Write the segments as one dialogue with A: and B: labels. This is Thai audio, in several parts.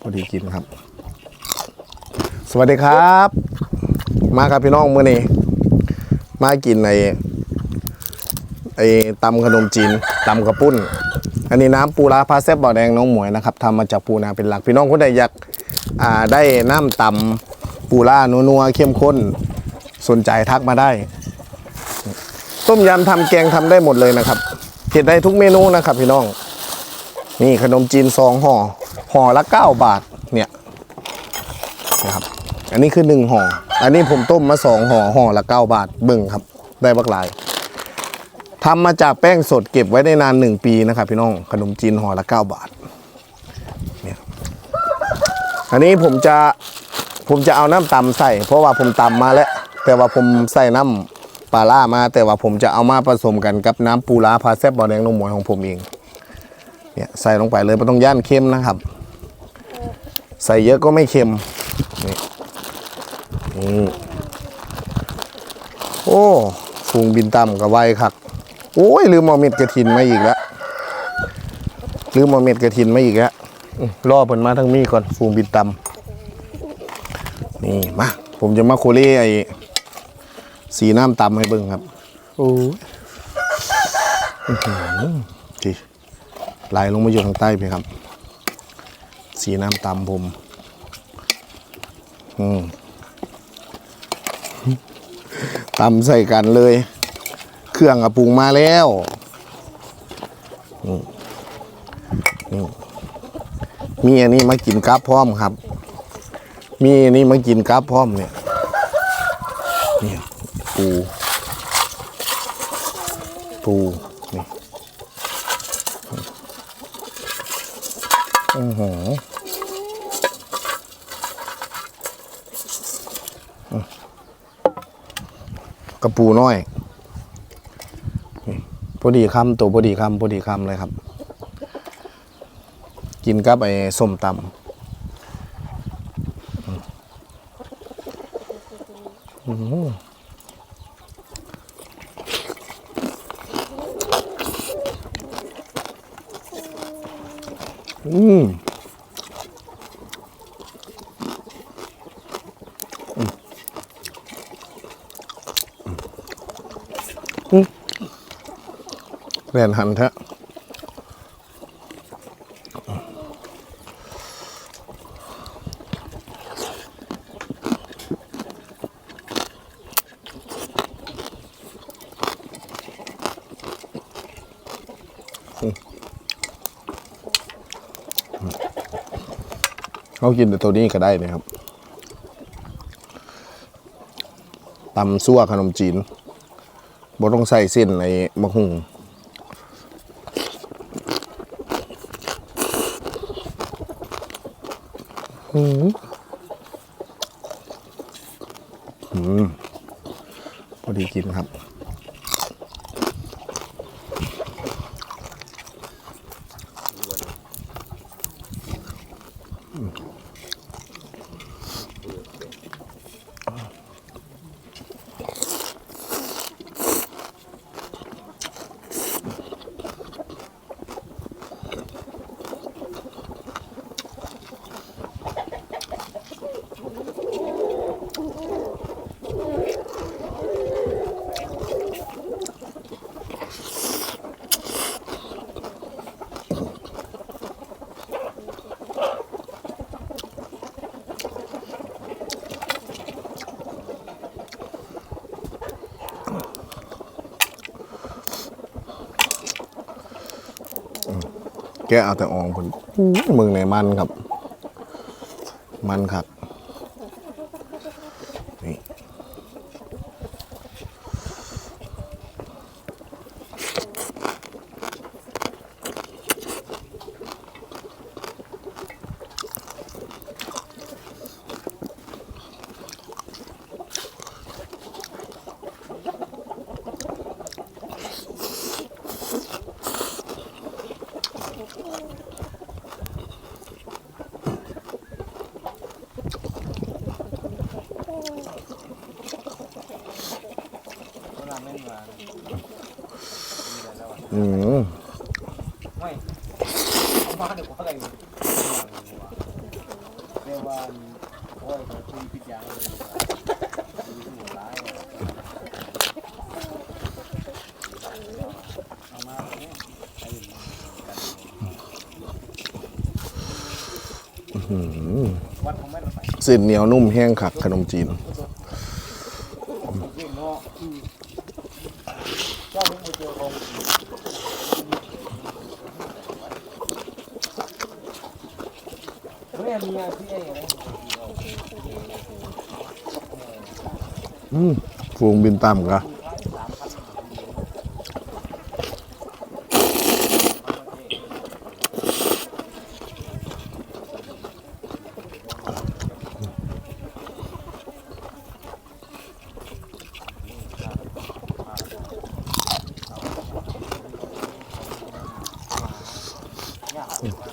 A: พอดีกินครับ สวัสดีครับ มาครับพี่น้องเมื้อนี้ มากินในไอ้ตำขนมจีนตำกระปุ้น อันนี้น้ำปูร้าพาแซบบ่อแดงน้องหมวยนะครับทำมาจากปูนาเป็นหลักพี่น้องคนใดอยากอ่าได้น้ำตำปูร้านัวๆเข้มข้น สนใจทักมาได้ ต้มยำทำแกงทำได้หมดเลยนะครับเผ็ดได้ทุกเมนูนะครับพี่น้อง นี่ขนมจีนซองห่อ ห่อละ 9 บาทเนี่ยนะครับอันนี้คือหนึ่งห่ออันนี้ผมต้มมาสองห่อห่อละ 9 บาทเบิ่งครับ ได้บักหลายทำมาจากแป้งสดเก็บไว้ได้นานหนึ่งปีนะครับพี่น้องขนมจีนห่อละ 9 บาทเนี่ยอันนี้ผมจะผมจะเอาน้ำตำใส่ เพราะว่าผมตำมาแล้ว แต่ว่าผมใส่น้ำปลาล่ามา แต่ว่าผมจะเอามาผสมกันกับน้ำปูร้าพาแซบบอแดงนมหมวยของผมเองเนี่ยใส่ลงไปเลยไม่ต้องย่านเค็มนะครับ ใส่เยอะก็ไม่เค็มนี่นี่โอ้ฟูงบินต่ำกับไวครับโอ้ยลืมเอาเม็ดกระถินมาอีกแล้วลืมเอาเม็ดกระถินมาอีกแล้วอื้อรอเพิ่นมาทั้งมีก่อนฟูงบินต่ำนี่มาผมจะมาโคเล่ไอ้สีน้ำตำให้เบิ่งครับโอ้ยอื้อหือที่ไหลลงมาอยู่ทางใต้พี่ครับ สีน้ำตำผม อืมตำใส่กันเลย เครื่องอะปรุงมาแล้วนี่นี่มีอันนี้มากินกับพร้อมครับ มีอันนี้มากินกับพร้อมเนี่ยนี่ปู ปูนี่อือหืออื กระปูน้อยพอดีคำตัวพอดีคำพอดีคำเลยครับ กินกับไอ้ส้มตำอืมอื้อหืออืม แล่นหันแท้เขากินแต่ตัวนี้ก็ได้นะครับตำซั่วขนมจีน บ่ต้องใส่เส้นในมะฮุงอืมอืมพอดีกินครับ แกเอาแต่อองคนมึงในมันครับ มันครับ อืม
B: ไม่เอามาเดี๋ยวกูอะไรอยู่
A: ว่าโอ้ยเขาคุยพิจารณาเลยมีหัวร้ายเอามาเนี่ยไอ้วัดของแม่เราไป
B: สินเหนียวนุ่มแห้งคักขนมจีน
A: เก็เพิ่งมาเจอของเฮ้ยมีอะไรที่ไอ้อะไร
B: อืมฟูงบินต่ำกะ
A: เ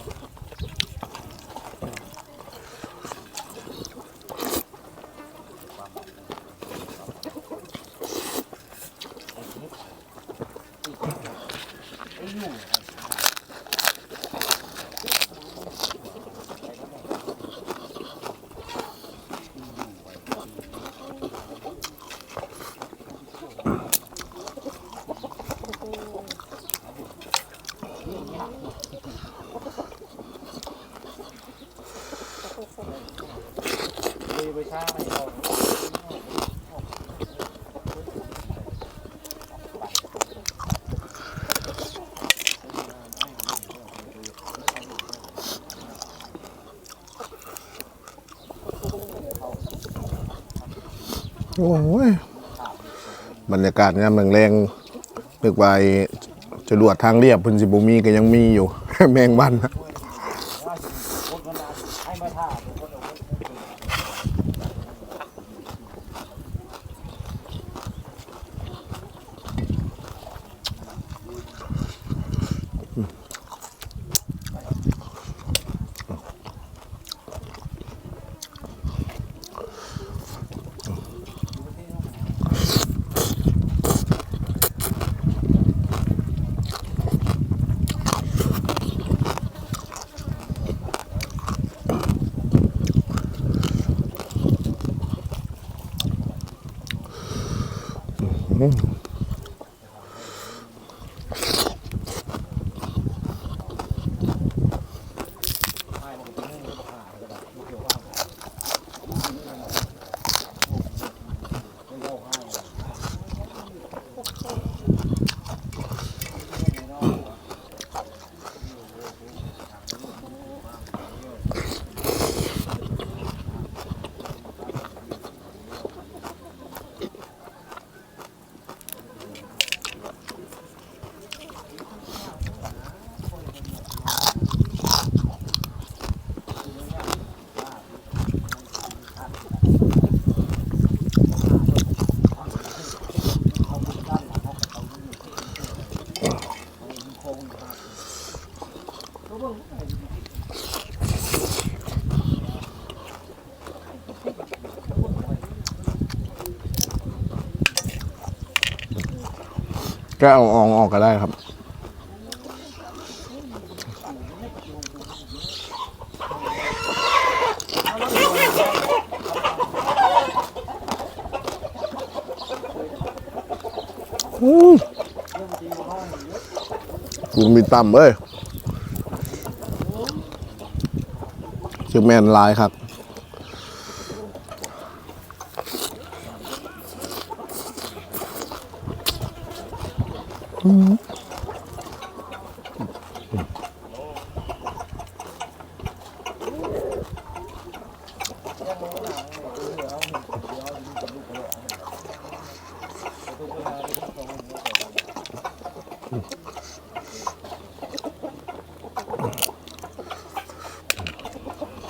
A: โอ้
B: ยบรรยากาศงามแรงๆนึกไอ้จรวดทางเรียบพื้นสิบ่มีก็ยังมีอยู่ แมงวันนะ ก็เอาอองออกก็ได้ครับอืมฟูงบินต่ำเอ้ยชื่อแมนลายครับ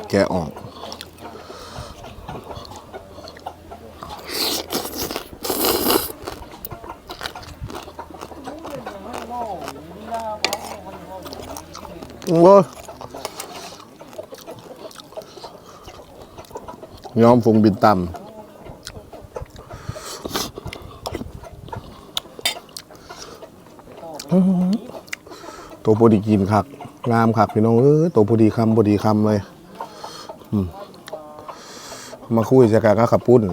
B: แกะออก โอ้ยยอมฟงบินต่ำตัวพอดีกินคักงามคักพี่น้องเอ้ยตัวพอดีคำพอดีคำเลย มา
A: คุยจะกันกับขับปุ้น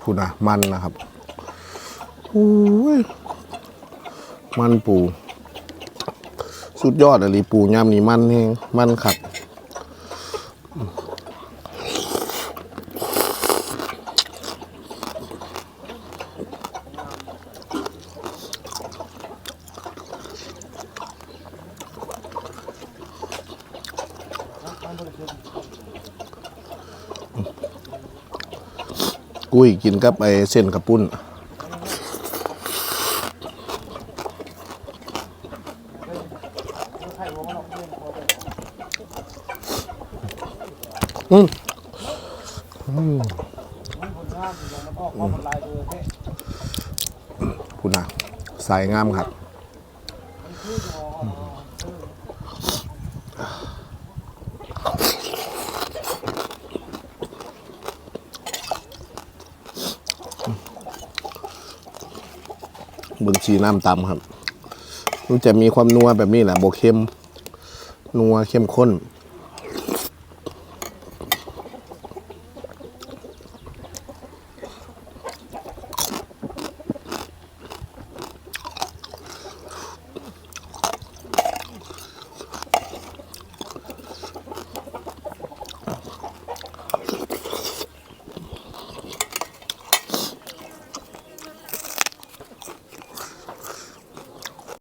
A: พูดนะมันนะครับอุ้ยมันปู สุดยอดอะไรปูย่ำนี่มันเองมันขัด กุ้ยกินกับไอเส้นกระปุ้น
B: ใครว่ามันออกเรื่องพอไป
A: อืม
B: มันผลงานอยู่แล้วก็ความมันลายตัวแท้
A: คุณนะสายงามครับ
B: มันคือจะออก
A: เบึงชีน้ำตำครับมันจะมีความนัวแบบนี้แหละโบเข้มนัวเข้มข้น